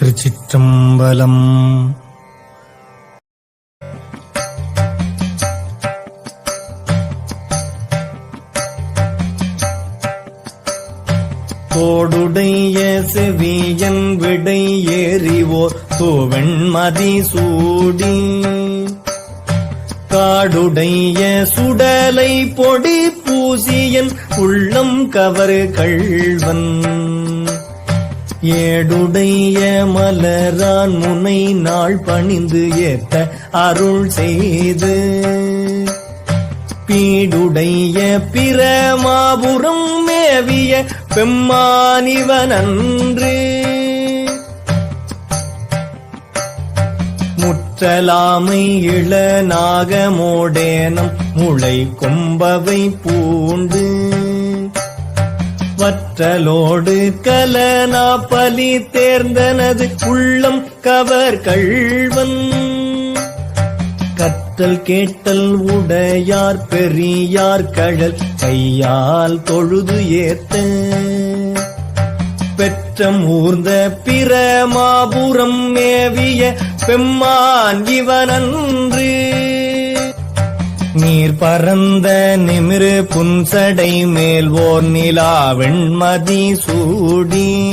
திருச்சிற்றம்பலம். தோடுடைய செவியன் விடை ஏறிவோர் தோவெண்மதி சூடி. காடுடைய சுடலை பொடி பூசியன் உள்ளம் கவர் கள்வன். ஏடுடைய மலரான் முனை நாள் பணிந்து ஏத்த அருள் செய்து. பீடுடைய பிரமாபுரம் மேவிய பெம்மானிவனன்று. முற்றலாமை இள நாகமோடேனம் முளை கொம்பவை பூண்டு. வற்றலோடு கலனா பலி தேர்ந்தனது உள்ளம் கவர் கள்வன். கற்றல் கேட்டல் உடையார் பெரியார் கழல் கையால் தொழுது ஏத்த. பெற்றம் ஊர்ந்த பிரமாபுரம் மேவிய பெம்மான் இவனன்று. நீர் பரந்த நிமிரு புன்சடை மேல் ஓர் நிலா வெண்மதி சூடி.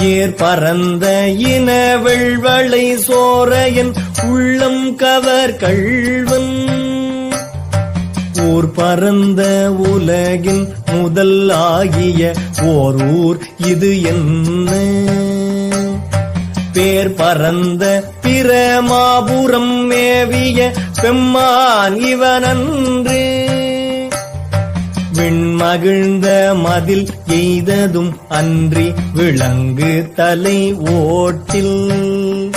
ஏர் பரந்த இன வெள்வளை சோரையன் உள்ளம் கவர் கள்வன். ஊர் பரந்த உலகின் முதல் ஆகிய ஓர் ஊர் இது என்ன? பேர் பரந்த பிரமாபுரம் மேவிய பெம்மான் இவனன்று. விண்மகிழ்ந்த மதில் எய்ததும் அன்றி விளங்கு தலை ஓட்டில்.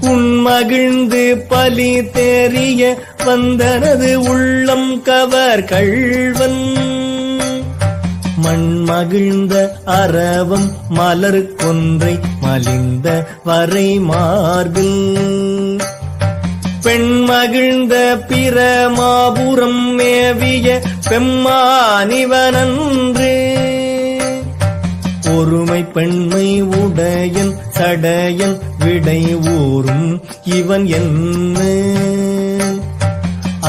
உண்மகிழ்ந்து பலி தேறிய வந்தனது உள்ளம் கவர் கள்வன். மண் மகிழ்ந்த அரவம் மலர் கொன்றை மலிந்த வரை மார்பில். பெண் மகிழ்ந்த பிரமாபுரம் மேவிய பெம்மானிவனன்று. ஒருமை பெண்மை உடையன் சடையன் விடை ஊரும் இவன் என்ன?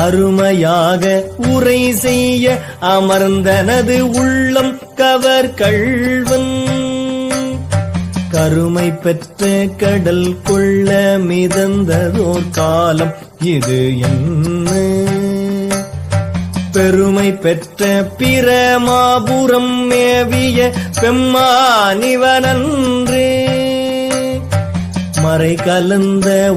அருமையாக உரை செய்ய அமர்ந்தனது உள்ளம் கவர் கள்வன். கருமை பெற்ற கடல் கொள்ள மிதந்ததோர் காலம் இது என்ன? பெருமை பெற்ற பிற மாபுரம் மேவிய பெம்மானிவனன்று. மறை கலந்த